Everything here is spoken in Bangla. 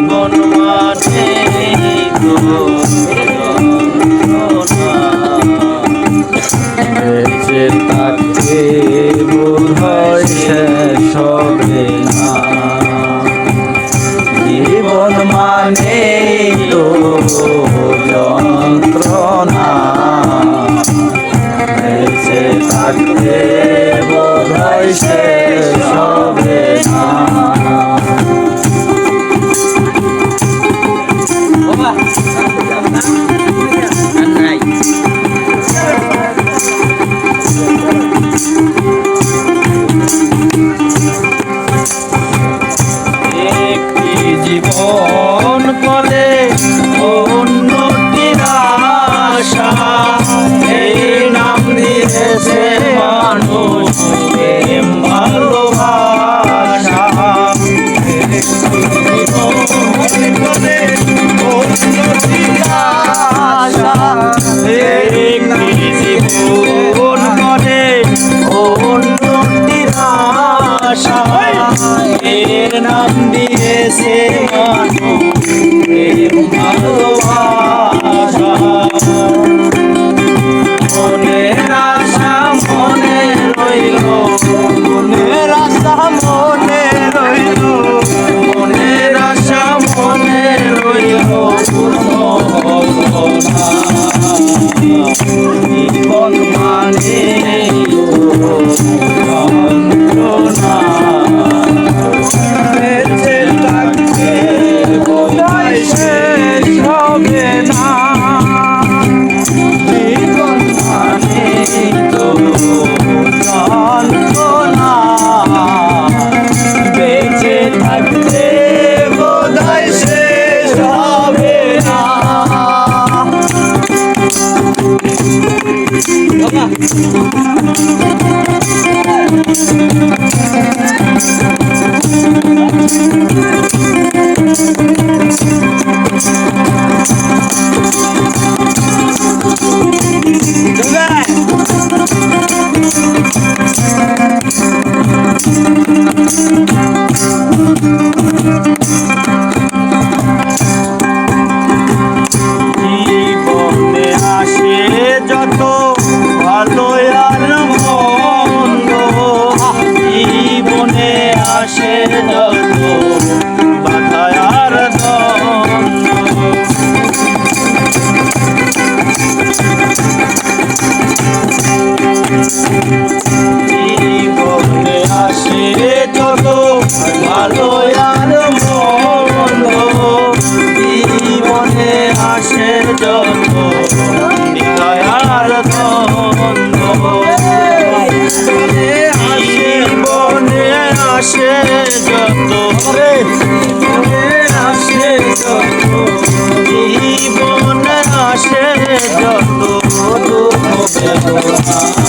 জীবন মাঠে বেঁচে তাকে বোধয় শেষ হবে না। জীবন মানে তো যন্ত্রণা। বেঁচে তাকে বোধয় শেষ Sağ olun. ভাষা। এর নাম দিয়েছে Go back! Oh,